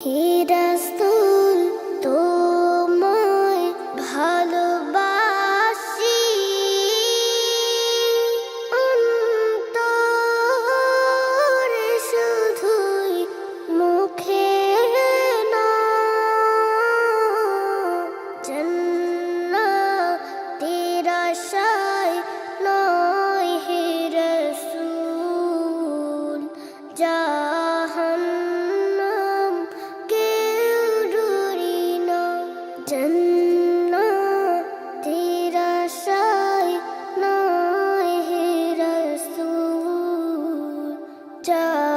হে রাসূল তোমায় জান্নাতের আশায় নয় হে রাসূল জাহান্নাম